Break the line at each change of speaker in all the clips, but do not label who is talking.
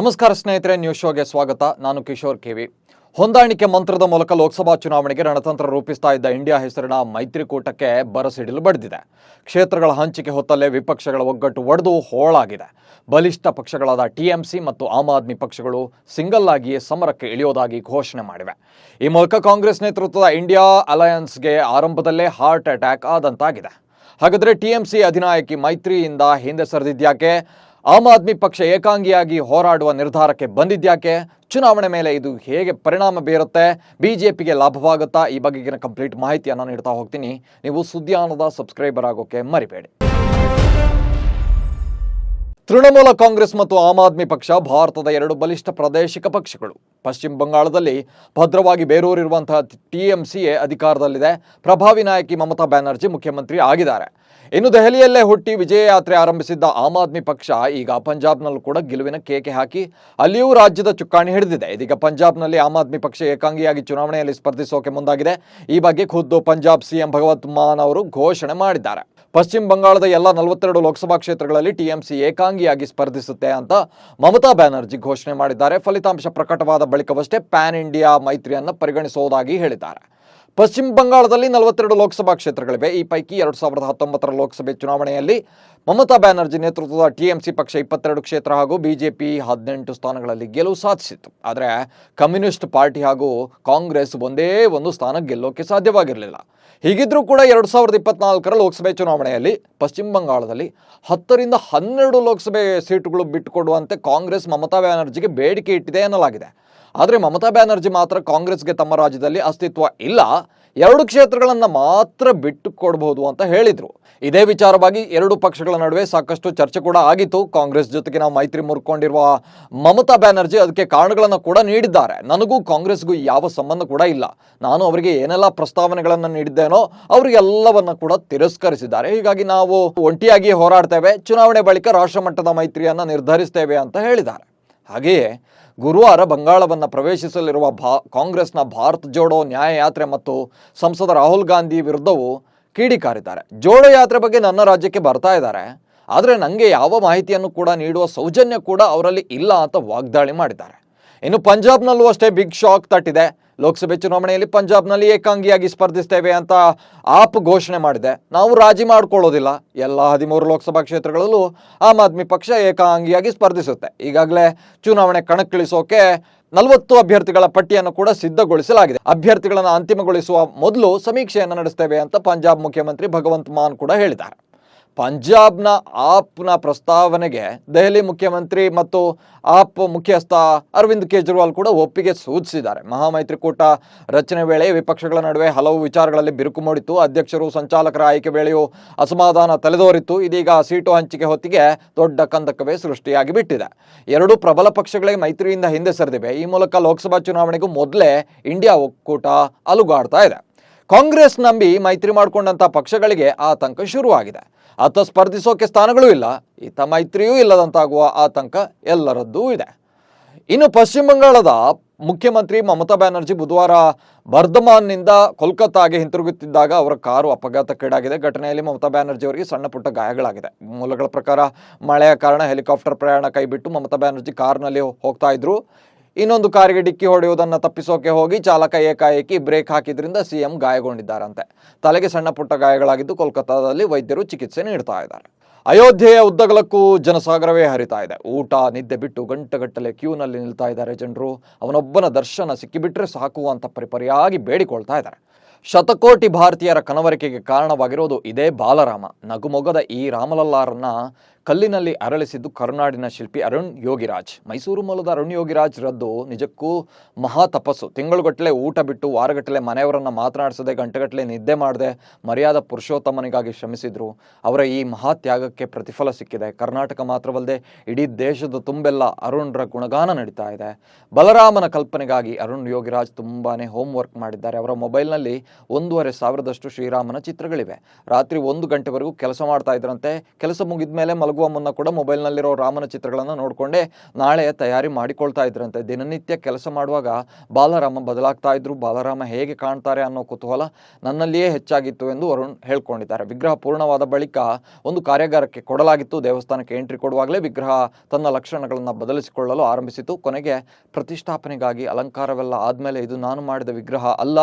ನಮಸ್ಕಾರ ಸ್ನೇಹಿತರೆ ನ್ಯೂಸ್ ಶೋಗೆ ಸ್ವಾಗತ. ನಾನು ಕಿಶೋರ್ ಕೆವಿ ಹೊಂದಾಣಿಕೆ ಮಂತ್ರದ ಮೂಲಕ ಲೋಕಸಭಾ ಚುನಾವಣೆಗೆ ರಣತಂತ್ರ ರೂಪಿಸ್ತಾ ಇದ್ದ ಇಂಡಿಯಾ ಹೆಸರಿನ ಮೈತ್ರಿಕೂಟಕ್ಕೆ ಬರಸಿಡಿಲು ಬಡಿದಿದೆ. ಕ್ಷೇತ್ರಗಳ ಹಂಚಿಕೆ ಹೊತ್ತಲ್ಲೇ ವಿಪಕ್ಷಗಳ ಒಗ್ಗಟ್ಟು ಒಡೆದು ಹೋಳಾಗಿದೆ. ಬಲಿಷ್ಠ ಪಕ್ಷಗಳಾದ ಟಿಎಂಸಿ ಮತ್ತು ಆಮ್ ಆದ್ಮಿ ಪಕ್ಷಗಳು ಸಿಂಗಲ್ ಆಗಿಯೇ ಸಮರಕ್ಕೆ ಇಳಿಯೋದಾಗಿ ಘೋಷಣೆ ಮಾಡಿವೆ. ಈ ಮೂಲಕ ಕಾಂಗ್ರೆಸ್ ನೇತೃತ್ವದ ಇಂಡಿಯಾ ಅಲಯನ್ಸ್ಗೆ ಆರಂಭದಲ್ಲೇ ಹಾರ್ಟ್ ಅಟ್ಯಾಕ್ ಆದಂತಾಗಿದೆ. ಹಾಗಾದರೆ ಟಿಎಂಸಿ ಅಧಿನಾಯಕಿ ಮೈತ್ರಿಯಿಂದ ಹಿಂದೆ ಸರಿದಿದ್ಯಾಕೆ? ಆಮ್ ಆದ್ಮಿ ಪಕ್ಷ ಏಕಾಂಗಿಯಾಗಿ ಹೋರಾಡುವ ನಿರ್ಧಾರಕ್ಕೆ ಬಂದಿದ್ಯಾಕೆ ಚುನಾವಣೆ ಮೇಲೆ ಇದು ಹೇಗೆ ಪರಿಣಾಮ ಬೀರುತ್ತೆ? ಬಿಜೆಪಿಗೆ ಲಾಭವಾಗುತ್ತಾ? ಈ ಬಗೆಗಿನ ಕಂಪ್ಲೀಟ್ ಮಾಹಿತಿಯನ್ನು ನೀಡ್ತಾ ಹೋಗ್ತೀನಿ. ನೀವು ಸುದ್ದಿಯಾನದ ಸಬ್ಸ್ಕ್ರೈಬರ್ ಆಗೋಕೆ ಮರಿಬೇಡಿ. ತೃಣಮೂಲ ಕಾಂಗ್ರೆಸ್ ಮತ್ತು ಆಮ್ ಆದ್ಮಿ ಪಕ್ಷ ಭಾರತದ ಎರಡು ಬಲಿಷ್ಠ ಪ್ರಾದೇಶಿಕ ಪಕ್ಷಗಳು. ಪಶ್ಚಿಮ ಬಂಗಾಳದಲ್ಲಿ ಭದ್ರವಾಗಿ ಬೇರೂರಿರುವಂತಹ ಟಿಎಂಸಿಯೇ ಅಧಿಕಾರದಲ್ಲಿದೆ. ಪ್ರಭಾವಿ ನಾಯಕಿ ಮಮತಾ ಬ್ಯಾನರ್ಜಿ ಮುಖ್ಯಮಂತ್ರಿ ಆಗಿದ್ದಾರೆ. ಇನ್ನು ದೆಹಲಿಯಲ್ಲೇ ಹುಟ್ಟಿ ವಿಜಯ ಯಾತ್ರೆ ಆರಂಭಿಸಿದ್ದ ಆಮ್ ಆದ್ಮಿ ಪಕ್ಷ ಈಗ ಪಂಜಾಬ್ನಲ್ಲೂ ಕೂಡ ಗೆಲುವಿನ ಕೇಕೆ ಹಾಕಿ ಅಲ್ಲಿಯೂ ರಾಜ್ಯದ ಚುಕ್ಕಾಣಿ ಹಿಡಿದಿದೆ. ಇದೀಗ ಪಂಜಾಬ್ನಲ್ಲಿ ಆಮ್ ಆದ್ಮಿ ಪಕ್ಷ ಏಕಾಂಗಿಯಾಗಿ ಚುನಾವಣೆಯಲ್ಲಿ ಸ್ಪರ್ಧಿಸೋಕೆ ಮುಂದಾಗಿದೆ. ಈ ಬಗ್ಗೆ ಖುದ್ದು ಪಂಜಾಬ್ ಸಿಎಂ ಭಗವತ್ ಮಾನ್ ಅವರು ಘೋಷಣೆ ಮಾಡಿದ್ದಾರೆ. ಪಶ್ಚಿಮ ಬಂಗಾಳದ ಎಲ್ಲ ನಲವತ್ತೆರಡು ಲೋಕಸಭಾ ಕ್ಷೇತ್ರಗಳಲ್ಲಿ ಟಿಎಂಸಿ ಏಕಾಂಗಿಯಾಗಿ ಸ್ಪರ್ಧಿಸುತ್ತೆ ಅಂತ ಮಮತಾ ಬ್ಯಾನರ್ಜಿ ಘೋಷಣೆ ಮಾಡಿದ್ದಾರೆ. ಫಲಿತಾಂಶ ಪ್ರಕಟವಾದ ಬಳಿಕವಷ್ಟೇ ಪ್ಯಾನ್ ಇಂಡಿಯಾ ಮೈತ್ರಿಯನ್ನು ಪರಿಗಣಿಸುವುದಾಗಿ ಹೇಳಿದ್ದಾರೆ. ಪಶ್ಚಿಮ ಬಂಗಾಳದಲ್ಲಿ ನಲವತ್ತೆರಡು ಲೋಕಸಭಾ ಕ್ಷೇತ್ರಗಳಿವೆ. ಈ ಪೈಕಿ ಎರಡು ಸಾವಿರದ ಹತ್ತೊಂಬತ್ತರ ಲೋಕಸಭೆ ಚುನಾವಣೆಯಲ್ಲಿ ಮಮತಾ ಬ್ಯಾನರ್ಜಿ ನೇತೃತ್ವದ ಟಿಎಂಸಿ ಪಕ್ಷ ಇಪ್ಪತ್ತೆರಡು ಕ್ಷೇತ್ರ ಹಾಗೂ ಬಿಜೆಪಿ ಹದಿನೆಂಟು ಸ್ಥಾನಗಳಲ್ಲಿ ಗೆಲುವು ಸಾಧಿಸಿತ್ತು. ಆದರೆ ಕಮ್ಯುನಿಸ್ಟ್ ಪಾರ್ಟಿ ಹಾಗೂ ಕಾಂಗ್ರೆಸ್ ಒಂದೇ ಒಂದು ಸ್ಥಾನ ಗೆಲ್ಲೋಕೆ ಸಾಧ್ಯವಾಗಿರಲಿಲ್ಲ. ಹೀಗಿದ್ರೂ ಕೂಡ ಎರಡು ಸಾವಿರದ ಇಪ್ಪತ್ನಾಲ್ಕರ ಲೋಕಸಭೆ ಚುನಾವಣೆಯಲ್ಲಿ ಪಶ್ಚಿಮ ಬಂಗಾಳದಲ್ಲಿ ಹತ್ತರಿಂದ ಹನ್ನೆರಡು ಲೋಕಸಭೆ ಸೀಟುಗಳು ಬಿಟ್ಟುಕೊಡುವಂತೆ ಕಾಂಗ್ರೆಸ್ ಮಮತಾ ಬ್ಯಾನರ್ಜಿಗೆ ಬೇಡಿಕೆ ಇಟ್ಟಿದೆ ಎನ್ನಲಾಗಿದೆ ಆದರೆ ಮಮತಾ ಬ್ಯಾನರ್ಜಿ ಮಾತ್ರ ಕಾಂಗ್ರೆಸ್ಗೆ ತಮ್ಮ ರಾಜ್ಯದಲ್ಲಿ ಅಸ್ತಿತ್ವ ಇಲ್ಲ. ಎರಡು ಕ್ಷೇತ್ರಗಳನ್ನು ಮಾತ್ರ ಬಿಟ್ಟು ಕೊಡಬಹುದು ಅಂತ ಹೇಳಿದರು. ಇದೇ ವಿಚಾರವಾಗಿ ಎರಡು ಪಕ್ಷಗಳ ನಡುವೆ ಸಾಕಷ್ಟು ಚರ್ಚೆ ಕೂಡ ಆಗಿತ್ತು. ಕಾಂಗ್ರೆಸ್ ಜೊತೆಗೆ ನಾವು ಮೈತ್ರಿ ಮುರ್ಕೊಂಡಿರುವ ಮಮತಾ ಬ್ಯಾನರ್ಜಿ ಅದಕ್ಕೆ ಕಾರಣಗಳನ್ನು ಕೂಡ ನೀಡಿದ್ದಾರೆ. ನನಗೂ ಕಾಂಗ್ರೆಸ್ಗೂ ಯಾವ ಸಂಬಂಧ ಕೂಡ ಇಲ್ಲ. ನಾನು ಅವರಿಗೆ ಏನೆಲ್ಲ ಪ್ರಸ್ತಾವನೆಗಳನ್ನು ನೀಡಿದ್ದೇನೋ ಅವರಿಗೆಲ್ಲವನ್ನ ಕೂಡ ತಿರಸ್ಕರಿಸಿದ್ದಾರೆ. ಹೀಗಾಗಿ ನಾವು ಒಂಟಿಯಾಗಿ ಹೋರಾಡ್ತೇವೆ. ಚುನಾವಣೆ ಬಳಿಕ ರಾಷ್ಟ್ರಮಟ್ಟದ ಮೈತ್ರಿಯನ್ನು ನಿರ್ಧರಿಸ್ತೇವೆ ಅಂತ ಹೇಳಿದ್ದಾರೆ. ಹಾಗೆಯೇ ಗುರುವಾರ ಬಂಗಾಳವನ್ನು ಪ್ರವೇಶಿಸಲಿರುವ ಭಾ, ಕಾಂಗ್ರೆಸ್ನ ಭಾರತ್ ಜೋಡೋ ನ್ಯಾಯಯಾತ್ರೆ ಮತ್ತು ಸಂಸದ ರಾಹುಲ್ ಗಾಂಧಿ ವಿರುದ್ಧವೂ ಕಿಡಿಕಾರಿದ್ದಾರೆ ಜೋಡೋ ಯಾತ್ರೆ ಬಗ್ಗೆ ನನ್ನ ರಾಜ್ಯಕ್ಕೆ ಬರ್ತಾ ಇದ್ದಾರೆ. ಆದರೆ ನನಗೆ ಯಾವ ಮಾಹಿತಿಯನ್ನು ಕೂಡ ನೀಡುವ ಸೌಜನ್ಯ ಕೂಡ ಅವರಲ್ಲಿ ಇಲ್ಲ ಅಂತ ವಾಗ್ದಾಳಿ ಮಾಡಿದ್ದಾರೆ. ಇನ್ನು ಪಂಜಾಬ್ನಲ್ಲೂ ಅಷ್ಟೇ ಬಿಗ್ ಶಾಕ್ ತಟ್ಟಿದೆ. ಲೋಕಸಭೆ ಚುನಾವಣೆಯಲ್ಲಿ ಪಂಜಾಬ್ನಲ್ಲಿ ಏಕಾಂಗಿಯಾಗಿ ಸ್ಪರ್ಧಿಸ್ತೇವೆ ಅಂತ ಆಪ್ ಘೋಷಣೆ ಮಾಡಿದೆ. ನಾವು ರಾಜಿ ಮಾಡ್ಕೊಳ್ಳೋದಿಲ್ಲ. ಎಲ್ಲ ಹದಿಮೂರು ಲೋಕಸಭಾ ಕ್ಷೇತ್ರಗಳಲ್ಲೂ ಆಮ್ ಆದ್ಮಿ ಪಕ್ಷ ಏಕಾಂಗಿಯಾಗಿ ಸ್ಪರ್ಧಿಸುತ್ತೆ. ಈಗಾಗಲೇ ಚುನಾವಣೆ ಕಣಕ್ಕಿಳಿಸೋಕೆ ನಲವತ್ತು ಅಭ್ಯರ್ಥಿಗಳ ಪಟ್ಟಿಯನ್ನು ಕೂಡ ಸಿದ್ಧಗೊಳಿಸಲಾಗಿದೆ. ಅಭ್ಯರ್ಥಿಗಳನ್ನು ಅಂತಿಮಗೊಳಿಸುವ ಮೊದಲು ಸಮೀಕ್ಷೆಯನ್ನು ನಡೆಸ್ತೇವೆ ಅಂತ ಪಂಜಾಬ್ ಮುಖ್ಯಮಂತ್ರಿ ಭಗವಂತ್ ಮಾನ್ ಕೂಡ ಹೇಳಿದ್ದಾರೆ. ಪಂಜಾಬ್ನ ಆಪ್ನ ಪ್ರಸ್ತಾವನೆಗೆ ದೆಹಲಿ ಮುಖ್ಯಮಂತ್ರಿ ಮತ್ತು ಆಪ್ ಮುಖ್ಯಸ್ಥ ಅರವಿಂದ್ ಕೇಜ್ರಿವಾಲ್ ಕೂಡ ಒಪ್ಪಿಗೆ ಸೂಚಿಸಿದ್ದಾರೆ. ಮಹಾಮೈತ್ರಿಕೂಟ ರಚನೆ ವೇಳೆ ವಿಪಕ್ಷಗಳ ನಡುವೆ ಹಲವು ವಿಚಾರಗಳಲ್ಲಿ ಬಿರುಕು ಮೂಡಿತ್ತು. ಅಧ್ಯಕ್ಷರು, ಸಂಚಾಲಕರ ಆಯ್ಕೆ ವೇಳೆಯೂ ಅಸಮಾಧಾನ ತಲೆದೋರಿತ್ತು. ಇದೀಗ ಸೀಟು ಹಂಚಿಕೆ ಹೊತ್ತಿಗೆ ದೊಡ್ಡ ಕಂದಕವೇ ಸೃಷ್ಟಿಯಾಗಿ ಬಿಟ್ಟಿದೆ. ಎರಡು ಪ್ರಬಲ ಪಕ್ಷಗಳಿಗೆ ಮೈತ್ರಿಯಿಂದ ಹಿಂದೆ ಸರಿದಿವೆ. ಈ ಮೂಲಕ ಲೋಕಸಭಾ ಚುನಾವಣೆಗೂ ಮೊದಲೇ ಇಂಡಿಯಾ ಒಕ್ಕೂಟ ಅಲುಗಾಡ್ತಾ ಇದೆ. ಕಾಂಗ್ರೆಸ್ ನಂಬಿ ಮೈತ್ರಿ ಮಾಡಿಕೊಂಡಂಥ ಪಕ್ಷಗಳಿಗೆ ಆತಂಕ ಶುರುವಾಗಿದೆ. ಆತ ಸ್ಪರ್ಧಿಸೋಕೆ ಸ್ಥಾನಗಳೂ ಇಲ್ಲ. ಈತ ಮೈತ್ರಿಯೂ ಇಲ್ಲದಂತಾಗುವ ಆತಂಕ ಎಲ್ಲರದ್ದೂ ಇದೆ. ಇನ್ನು ಪಶ್ಚಿಮ ಬಂಗಾಳದ ಮುಖ್ಯಮಂತ್ರಿ ಮಮತಾ ಬ್ಯಾನರ್ಜಿ ಬುಧವಾರ ಬರ್ಧಮಾನ್ನಿಂದ ಕೋಲ್ಕತ್ತಾಗೆ ಹಿಂತಿರುಗುತ್ತಿದ್ದಾಗ ಅವರ ಕಾರು ಅಪಘಾತಕ್ಕೀಡಾಗಿದೆ. ಘಟನೆಯಲ್ಲಿ ಮಮತಾ ಬ್ಯಾನರ್ಜಿ ಅವರಿಗೆ ಸಣ್ಣ ಪುಟ್ಟ ಗಾಯಗಳಾಗಿದೆ. ಮೂಲಗಳ ಪ್ರಕಾರ ಮಳೆಯ ಕಾರಣ ಹೆಲಿಕಾಪ್ಟರ್ ಪ್ರಯಾಣ ಕೈಬಿಟ್ಟು ಮಮತಾ ಬ್ಯಾನರ್ಜಿ ಕಾರ್ನಲ್ಲಿ ಹೋಗ್ತಾ ಇದ್ರು. ಇನ್ನೊಂದು ಕಾರಿಗೆ ಡಿಕ್ಕಿ ಹೊಡೆಯುವುದನ್ನು ತಪ್ಪಿಸೋಕೆ ಹೋಗಿ ಚಾಲಕ ಏಕಾಏಕಿ ಬ್ರೇಕ್ ಹಾಕಿದ್ರಿಂದ ಸಿಎಂ ಗಾಯಗೊಂಡಿದ್ದಾರಂತೆ. ತಲೆಗೆ ಸಣ್ಣ ಪುಟ್ಟ ಗಾಯಗಳಾಗಿದ್ದು ಕೋಲ್ಕತ್ತಾದಲ್ಲಿ ವೈದ್ಯರು ಚಿಕಿತ್ಸೆ ನೀಡ್ತಾ ಇದ್ದಾರೆ. ಅಯೋಧ್ಯೆಯ ಉದ್ದಗಲಕ್ಕೂ ಜನಸಾಗರವೇ ಹರಿತಾ ಇದೆ. ಊಟ, ನಿದ್ದೆ ಬಿಟ್ಟು ಗಂಟೆಗಟ್ಟಲೆ ಕ್ಯೂನಲ್ಲಿ ನಿಲ್ತಾ ಇದ್ದಾರೆ ಜನರು. ಅವನೊಬ್ಬನ ದರ್ಶನ ಸಿಕ್ಕಿಬಿಟ್ರೆ ಸಾಕು ಅಂತ ಪರಿಪರಿಯಾಗಿ ಬೇಡಿಕೊಳ್ತಾ ಇದ್ದಾರೆ. ಶತಕೋಟಿ ಭಾರತೀಯರ ಕನವರಿಕೆಗೆ ಕಾರಣವಾಗಿರೋದು ಇದೇ ಬಾಲರಾಮ. ನಗುಮೊಗದ ಈ ರಾಮಲಲ್ಲಾರನ್ನ ಕಲ್ಲಿನಲ್ಲಿ ಅರಳಿಸಿದ್ದು ಕರುನಾಡಿನ ಶಿಲ್ಪಿ ಅರುಣ್ ಯೋಗಿರಾಜ್. ಮೈಸೂರು ಮೂಲದ ಅರುಣ್ ಯೋಗಿರಾಜ್ ರದ್ದು, ನಿಜಕ್ಕೂ ಮಹಾ ತಪಸ್ಸು. ತಿಂಗಳುಗಟ್ಟಲೆ ಊಟ ಬಿಟ್ಟು ವಾರಗಟ್ಟಲೆ ಮನೆಯವರನ್ನು ಮಾತನಾಡಿಸದೆ ಗಂಟೆಗಟ್ಟಲೆ ನಿದ್ದೆ ಮಾಡದೆ ಮರ್ಯಾದ ಪುರುಷೋತ್ತಮನಿಗಾಗಿ ಶ್ರಮಿಸಿದ್ರು. ಅವರ ಈ ಮಹಾ ತ್ಯಾಗಕ್ಕೆ ಪ್ರತಿಫಲ ಸಿಕ್ಕಿದೆ. ಕರ್ನಾಟಕ ಮಾತ್ರವಲ್ಲದೆ ಇಡೀ ದೇಶದ ತುಂಬೆಲ್ಲ ಅರುಣ್ರ ಗುಣಗಾನ ನಡೀತಾ ಇದೆ. ಬಲರಾಮನ ಕಲ್ಪನೆಗಾಗಿ ಅರುಣ್ ಯೋಗಿರಾಜ್ ತುಂಬಾನೇ ಹೋಮ್ ವರ್ಕ್ ಮಾಡಿದ್ದಾರೆ. ಅವರ ಮೊಬೈಲ್ನಲ್ಲಿ ಒಂದೂವರೆ ಸಾವಿರದಷ್ಟು ಶ್ರೀರಾಮನ ಚಿತ್ರಗಳಿವೆ. ರಾತ್ರಿ ಒಂದು ಗಂಟೆವರೆಗೂ ಕೆಲಸ ಮಾಡ್ತಾ ಇದ್ರಂತೆ. ಕೆಲಸ ಮುಗಿದ ಮೇಲೆ ಮಲಗುವ ಹೋಗುವ ಮುನ್ನ ಕೂಡ ಮೊಬೈಲ್ನಲ್ಲಿರೋ ರಾಮನ ಚಿತ್ರಗಳನ್ನು ನೋಡಿಕೊಂಡೇ ನಾಳೆ ತಯಾರಿ ಮಾಡಿಕೊಳ್ತಾ ಇದ್ರಂತೆ. ದಿನನಿತ್ಯ ಕೆಲಸ ಮಾಡುವಾಗ ಬಾಲರಾಮ ಬದಲಾಗ್ತಾ ಇದ್ರು. ಬಾಲರಾಮ ಹೇಗೆ ಕಾಣ್ತಾರೆ ಅನ್ನೋ ಕುತೂಹಲ ನನ್ನಲ್ಲಿಯೇ ಹೆಚ್ಚಾಗಿತ್ತು ಎಂದು ವರುಣ್ ಹೇಳ್ಕೊಂಡಿದ್ದಾರೆ. ವಿಗ್ರಹ ಪೂರ್ಣವಾದ ಬಳಿಕ ಒಂದು ಕಾರ್ಯಾಗಾರಕ್ಕೆ ಕೊಡಲಾಗಿತ್ತು. ದೇವಸ್ಥಾನಕ್ಕೆ ಎಂಟ್ರಿ ಕೊಡುವಾಗಲೇ ವಿಗ್ರಹ ತನ್ನ ಲಕ್ಷಣಗಳನ್ನು ಬದಲಿಸಿಕೊಳ್ಳಲು ಆರಂಭಿಸಿತು. ಕೊನೆಗೆ ಪ್ರತಿಷ್ಠಾಪನೆಗಾಗಿ ಅಲಂಕಾರವೆಲ್ಲ ಆದಮೇಲೆ ಇದು ನಾನು ಮಾಡಿದ ವಿಗ್ರಹ ಅಲ್ಲ,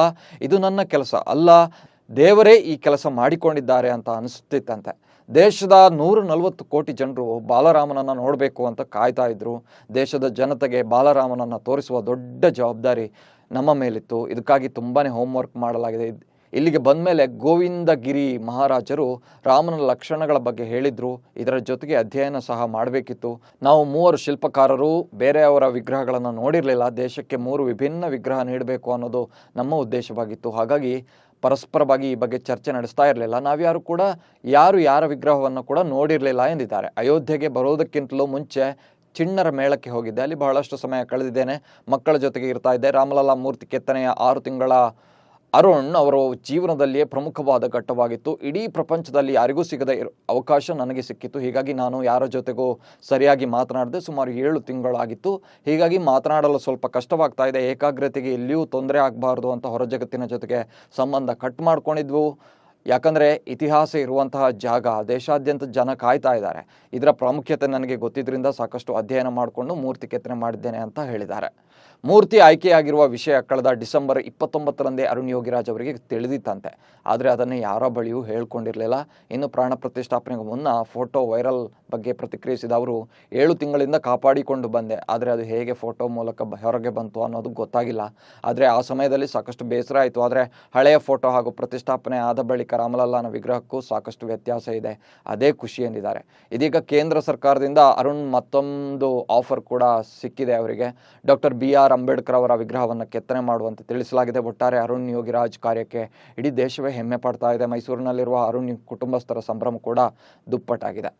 ಇದು ನನ್ನ ಕೆಲಸ ಅಲ್ಲ, ದೇವರೇ ಈ ಕೆಲಸ ಮಾಡಿಕೊಂಡಿದ್ದಾರೆ ಅಂತ ಅನಿಸುತ್ತಿತ್ತಂತೆ. ದೇಶದ ನೂರ ನಲವತ್ತು ಕೋಟಿ ಜನರು ಬಾಲರಾಮನನ್ನು ನೋಡಬೇಕು ಅಂತ ಕಾಯ್ತಾ ಇದ್ರು. ದೇಶದ ಜನತೆಗೆ ಬಾಲರಾಮನನ್ನು ತೋರಿಸುವ ದೊಡ್ಡ ಜವಾಬ್ದಾರಿ ನಮ್ಮ ಮೇಲಿತ್ತು. ಇದಕ್ಕಾಗಿ ತುಂಬಾ ಹೋಮ್ವರ್ಕ್ ಮಾಡಲಾಗಿದೆ. ಇಲ್ಲಿಗೆ ಬಂದ ಮೇಲೆ ಗೋವಿಂದಗಿರಿ ಮಹಾರಾಜರು ರಾಮನ ಲಕ್ಷಣಗಳ ಬಗ್ಗೆ ಹೇಳಿದ್ರು. ಇದರ ಜೊತೆಗೆ ಅಧ್ಯಯನ ಸಹ ಮಾಡಬೇಕಿತ್ತು. ನಾವು ಮೂವರು ಶಿಲ್ಪಕಾರರು ಬೇರೆಯವರ ವಿಗ್ರಹಗಳನ್ನು ನೋಡಿರಲಿಲ್ಲ. ದೇಶಕ್ಕೆ ಮೂರು ವಿಭಿನ್ನ ವಿಗ್ರಹ ನೀಡಬೇಕು ಅನ್ನೋದು ನಮ್ಮ ಉದ್ದೇಶವಾಗಿತ್ತು. ಹಾಗಾಗಿ ಪರಸ್ಪರವಾಗಿ ಈ ಬಗ್ಗೆ ಚರ್ಚೆ ನಡೆಸ್ತಾ ಇರಲಿಲ್ಲ. ನಾವ್ಯಾರು ಕೂಡ ಯಾರು ಯಾರ ವಿಗ್ರಹವನ್ನು ಕೂಡ ನೋಡಿರಲಿಲ್ಲ ಎಂದಿದ್ದಾರೆ. ಅಯೋಧ್ಯೆಗೆ ಬರೋದಕ್ಕಿಂತಲೂ ಮುಂಚೆ ಚಿಣ್ಣರ ಮೇಳಕ್ಕೆ ಹೋಗಿದ್ದೆ. ಅಲ್ಲಿ ಬಹಳಷ್ಟು ಸಮಯ ಕಳೆದಿದ್ದೇನೆ. ಮಕ್ಕಳ ಜೊತೆಗೆ ಇರ್ತಾ ಇದ್ದೆ. ರಾಮಲಲ್ಲಾ ಮೂರ್ತಿ ಕೆತ್ತನೆಯ ಆರು ತಿಂಗಳ ಅರುಣ್ ಅವರ ಜೀವನದಲ್ಲಿಯೇ ಪ್ರಮುಖವಾದ ಘಟ್ಟವಾಗಿತ್ತು. ಇಡೀ ಪ್ರಪಂಚದಲ್ಲಿ ಯಾರಿಗೂ ಸಿಗದ ಅವಕಾಶ ನನಗೆ ಸಿಕ್ಕಿತ್ತು. ಹೀಗಾಗಿ ನಾನು ಯಾರ ಜೊತೆಗೂ ಸರಿಯಾಗಿ ಮಾತನಾಡದೆ ಸುಮಾರು ಏಳು ತಿಂಗಳಾಗಿತ್ತು. ಹೀಗಾಗಿ ಮಾತನಾಡಲು ಸ್ವಲ್ಪ ಕಷ್ಟವಾಗ್ತಾ ಇದೆ. ಏಕಾಗ್ರತೆಗೆ ಎಲ್ಲಿಯೂ ತೊಂದರೆ ಆಗಬಾರ್ದು ಅಂತ ಹೊರ ಜಗತ್ತಿನ ಜೊತೆಗೆ ಸಂಬಂಧ ಕಟ್ ಮಾಡ್ಕೊಂಡಿದ್ವು. ಯಾಕಂದರೆ ಇತಿಹಾಸ ಇರುವಂತಹ ಜಾಗ ದೇಶಾದ್ಯಂತ ಜನ ಕಾಯ್ತಾ ಇದ್ದಾರೆ. ಇದರ ಪ್ರಾಮುಖ್ಯತೆ ನನಗೆ ಗೊತ್ತಿದ್ದರಿಂದ ಸಾಕಷ್ಟು ಅಧ್ಯಯನ ಮಾಡಿಕೊಂಡು ಮೂರ್ತಿ ಕೆತ್ತನೆ ಮಾಡಿದ್ದೇನೆ ಅಂತ ಹೇಳಿದ್ದಾರೆ. ಮೂರ್ತಿ ಆಯ್ಕೆಯಾಗಿರುವ ವಿಷಯ ಕಳೆದ ಡಿಸೆಂಬರ್ ಇಪ್ಪತ್ತೊಂಬತ್ತರಂದೇ ಅರುಣ್ ಯೋಗಿರಾಜ್ ಅವರಿಗೆ ತಿಳಿದಿತ್ತಂತೆ. ಆದರೆ ಅದನ್ನು ಯಾರ ಬಳಿಯೂ ಹೇಳ್ಕೊಂಡಿರಲಿಲ್ಲ. ಇನ್ನು ಪ್ರಾಣ ಪ್ರತಿಷ್ಠಾಪನೆಗೆ ಮುನ್ನ ಫೋಟೋ ವೈರಲ್ ಬಗ್ಗೆ ಪ್ರತಿಕ್ರಿಯಿಸಿದ ಅವರು, ಏಳು ತಿಂಗಳಿಂದ ಕಾಪಾಡಿಕೊಂಡು ಬಂದೆ. ಆದರೆ ಅದು ಹೇಗೆ ಫೋಟೋ ಮೂಲಕ ಹೊರಗೆ ಬಂತು ಅನ್ನೋದು ಗೊತ್ತಾಗಿಲ್ಲ. ಆದರೆ ಆ ಸಮಯದಲ್ಲಿ ಸಾಕಷ್ಟು ಬೇಸರ ಆಯಿತು. ಆದರೆ ಹಳೆಯ ಫೋಟೋ ಹಾಗೂ ಪ್ರತಿಷ್ಠಾಪನೆ ಆದ ಬಳಿಕ ರಾಮಲಲ್ಲಾನ ವಿಗ್ರಹಕ್ಕೂ ಸಾಕಷ್ಟು ವ್ಯತ್ಯಾಸ ಇದೆ. ಅದೇ ಖುಷಿ ಎಂದಿದ್ದಾರೆ. ಇದೀಗ ಕೇಂದ್ರ ಸರ್ಕಾರದಿಂದ ಅರುಣ್ ಮತ್ತೊಂದು ಆಫರ್ ಕೂಡ ಸಿಕ್ಕಿದೆ ಅವರಿಗೆ. ಡಾಕ್ಟರ್ ಬಿ ಆರ್ ಅಂಬೇಡ್ಕರ್ ಅವರ ವಿಗ್ರಹವನ್ನು ಕೆತ್ತನೆ ಮಾಡುವಂತೆ ತಿಳಿಸಲಾಗಿದೆ. ಒಟ್ಟಾರೆ ಅರುಣ್ ಯೋಗಿರಾಜ್ ಕಾರ್ಯಕ್ಕೆ ಇಡೀ ದೇಶವೇ ಹೆಮ್ಮೆ ಪಡ್ತಾ ಇದೆ. ಮೈಸೂರಿನಲ್ಲಿರುವ ಅರುಣ್ ಕುಟುಂಬಸ್ಥರ ಸಂಭ್ರಮ ಕೂಡ ದುಪ್ಪಟ್ಟಾಗಿದೆ.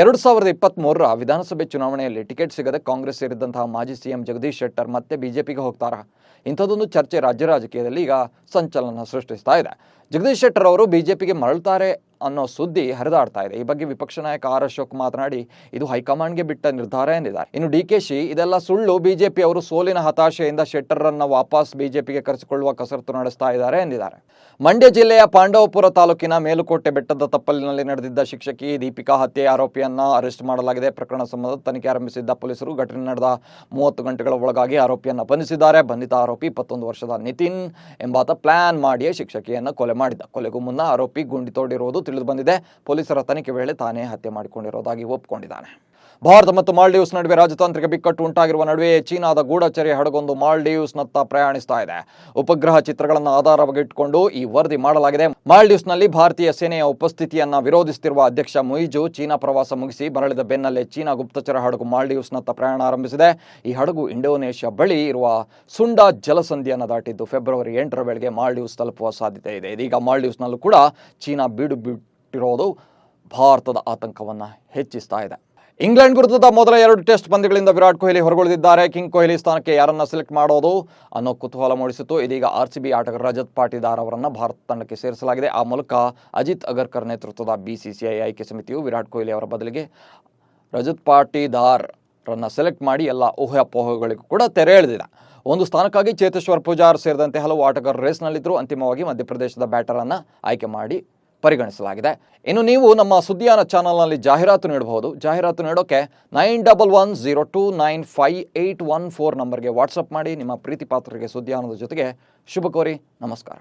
ಎರಡು ಸಾವಿರದ ಇಪ್ಪತ್ತ್ಮೂರರ ವಿಧಾನಸಭೆ ಚುನಾವಣೆಯಲ್ಲಿ ಟಿಕೆಟ್ ಸಿಗದೆ ಕಾಂಗ್ರೆಸ್ ಸೇರಿದಂತಹ ಮಾಜಿ ಸಿಎಂ ಜಗದೀಶ್ ಶೆಟ್ಟರ್ ಮತ್ತೆ ಬಿಜೆಪಿಗೆ ಹೋಗ್ತಾರಾ? ಇಂಥದ್ದೊಂದು ಚರ್ಚೆ ರಾಜ್ಯ ರಾಜಕೀಯದಲ್ಲಿ ಈಗ ಸಂಚಲನ ಸೃಷ್ಟಿಸ್ತಾ ಇದೆ. ಜಗದೀಶ್ ಶೆಟ್ಟರ್ ಅವರು ಬಿಜೆಪಿಗೆ ಮರಳುತ್ತಾರೆ ಅನ್ನೋ ಸುದ್ದಿ ಹರಿದಾಡ್ತಾ ಇದೆ. ಈ ಬಗ್ಗೆ ವಿಪಕ್ಷ ನಾಯಕ ಆರ್ ಅಶೋಕ್ ಮಾತನಾಡಿ, ಇದು ಹೈಕಮಾಂಡ್ಗೆ ಬಿಟ್ಟ ನಿರ್ಧಾರ ಎಂದಿದ್ದಾರೆ. ಇನ್ನು ಡಿ ಕೆ ಶಿ, ಇದೆಲ್ಲ ಸುಳ್ಳು. ಬಿಜೆಪಿ ಅವರು ಸೋಲಿನ ಹತಾಶೆಯಿಂದ ಶೆಟ್ಟರ್ರನ್ನ ವಾಪಸ್ ಬಿಜೆಪಿಗೆ ಕರೆಸಿಕೊಳ್ಳುವ ಕಸರತ್ತು ನಡೆಸ್ತಾ ಇದ್ದಾರೆ ಎಂದಿದ್ದಾರೆ. ಮಂಡ್ಯ ಜಿಲ್ಲೆಯ ಪಾಂಡವಪುರ ತಾಲೂಕಿನ ಮೇಲುಕೋಟೆ ಬೆಟ್ಟದ ತಪ್ಪಲಿನಲ್ಲಿ ನಡೆದಿದ್ದ ಶಿಕ್ಷಕಿ ದೀಪಿಕಾ ಹತ್ಯೆ ಆರೋಪಿಯನ್ನ ಅರೆಸ್ಟ್ ಮಾಡಲಾಗಿದೆ. ಪ್ರಕರಣ ಸಂಬಂಧ ತನಿಖೆ ಆರಂಭಿಸಿದ್ದ ಪೊಲೀಸರು ಘಟನೆ ನಡೆದ ಮೂವತ್ತು ಗಂಟೆಗಳ ಒಳಗಾಗಿ ಆರೋಪಿಯನ್ನ ಬಂಧಿಸಿದ್ದಾರೆ. ಬಂಧಿತ ಆರೋಪಿ ಇಪ್ಪತ್ತೊಂದು ವರ್ಷದ ನಿತಿನ್ ಎಂಬಾತ ಪ್ಲಾನ್ ಮಾಡಿಯೇ ಶಿಕ್ಷಕಿಯನ್ನು ಕೊಲೆ ಮಾಡಿದ್ದ. ಕೊಲೆಗೂ ಮುನ್ನ ಆರೋಪಿ ಗುಂಡಿ ತೋಡಿರುವುದು ತಿಳಿದು ಬಂದಿದೆ. ಪೊಲೀಸರ ತನಿಖೆ ವೇಳೆ ತಾನೇ ಹತ್ಯೆ ಮಾಡಿಕೊಂಡಿರೋದಾಗಿ ಒಪ್ಪಿಕೊಂಡಿದ್ದಾನೆ ಭಾರತ ಮತ್ತು ಮಾಲ್ಡೀವ್ಸ್ ನಡುವೆ ರಾಜತಾಂತ್ರಿಕ ಬಿಕ್ಕಟ್ಟು ಉಂಟಾಗಿರುವ ನಡುವೆ ಚೀನಾದ ಗೂಢಚರ್ಯ ಹಡಗೊಂದು ಮಾಲ್ಡೀವ್ಸ್ನತ್ತ ಪ್ರಯಾಣಿಸ್ತಾ ಇದೆ. ಉಪಗ್ರಹ ಚಿತ್ರಗಳನ್ನು ಆಧಾರವಾಗಿಟ್ಟುಕೊಂಡು ಈ ವರದಿ ಮಾಡಲಾಗಿದೆ. ಮಾಲ್ಡೀವ್ಸ್ನಲ್ಲಿ ಭಾರತೀಯ ಸೇನೆಯ ಉಪಸ್ಥಿತಿಯನ್ನ ವಿರೋಧಿಸುತ್ತಿರುವ ಅಧ್ಯಕ್ಷ ಮೊಯಿಜು ಚೀನಾ ಪ್ರವಾಸ ಮುಗಿಸಿ ಬರಳಿದ ಬೆನ್ನಲ್ಲೇ ಚೀನಾ ಗುಪ್ತಚರ ಹಡಗು ಮಾಲ್ಡೀವ್ಸ್ನತ್ತ ಪ್ರಯಾಣ ಆರಂಭಿಸಿದೆ ಈ ಹಡಗು ಇಂಡೋನೇಷ್ಯಾ ಬಳಿ ಇರುವ ಸುಂಡಾ ಜಲಸಂಧಿಯನ್ನು ದಾಟಿದ್ದು ಫೆಬ್ರವರಿ ಎಂಟರ ವೇಳೆಗೆ ಮಾಲ್ಡೀವ್ಸ್ ತಲುಪುವ ಸಾಧ್ಯತೆ ಇದೆ. ಇದೀಗ ಮಾಲ್ಡೀವ್ಸ್ನಲ್ಲೂ ಕೂಡ ಚೀನಾ ಬೀಡು ಭಾರತದ ಆತಂಕವನ್ನು ಹೆಚ್ಚಿಸ್ತಾ ಇದೆ. ಇಂಗ್ಲೆಂಡ್ ವಿರುದ್ಧದ ಮೊದಲ ಎರಡು ಟೆಸ್ಟ್ ಪಂದ್ಯಗಳಿಂದ ವಿರಾಟ್ ಕೊಹ್ಲಿ ಹೊರಗುಳಿದಿದ್ದಾರೆ. ಕಿಂಗ್ ಕೊಹ್ಲಿ ಸ್ಥಾನಕ್ಕೆ ಯಾರನ್ನ ಸೆಲೆಕ್ಟ್ ಮಾಡೋದು? ಅನ್ನೋ ಕುತೂಹಲ ಮೂಡಿಸಿತು ಇದೀಗ ಆರ್ ಸಿ ಬಿ ಆಟಗಾರ ರಜತ್ ಪಾಟಿದಾರ್ ಅವರನ್ನು ಭಾರತ ತಂಡಕ್ಕೆ ಸೇರಿಸಲಾಗಿದೆ. ಆ ಮೂಲಕ ಅಜಿತ್ ಅಗರ್ಕರ್ ನೇತೃತ್ವದ ಬಿಸಿಸಿಐ ಆಯ್ಕೆ ಸಮಿತಿಯು ವಿರಾಟ್ ಕೊಹ್ಲಿ ಅವರ ಬದಲಿಗೆ ರಜತ್ ಪಾಟಿದಾರ್ ರನ್ನ ಸೆಲೆಕ್ಟ್ ಮಾಡಿ ಎಲ್ಲ ಊಹಾಪೋಹಗಳಿಗೂ ಕೂಡ ತೆರೆ ಎಳೆದಿದೆ. ಒಂದು ಸ್ಥಾನಕ್ಕಾಗಿ ಚೇತೇಶ್ವರ್ ಪೂಜಾರ್ ಸೇರಿದಂತೆ ಹಲವು ಆಟಗಾರರು ರೇಸ್ನಲ್ಲಿದ್ದರು ಅಂತಿಮವಾಗಿ ಮಧ್ಯಪ್ರದೇಶದ ಬ್ಯಾಟರನ್ನು ಆಯ್ಕೆ ಮಾಡಿ ಪರಿಗಣಿಸಲಾಗಿದೆ. ಇನ್ನು ನೀವು ನಮ್ಮ ಸುದ್ದಿಯಾನ ಚಾನಲ್ನಲ್ಲಿ ಜಾಹೀರಾತು ನೀಡಬಹುದು. ಜಾಹೀರಾತು ನೀಡೋಕೆ nine double one zero two nine five eight one four ನಂಬರ್ಗೆ ವಾಟ್ಸಪ್ ಮಾಡಿ. ನಿಮ್ಮ ಪ್ರೀತಿ ಪಾತ್ರರಿಗೆ ಸುದ್ದಿಯಾನದ ಜೊತೆಗೆ ಶುಭ ಕೋರಿ. ನಮಸ್ಕಾರ.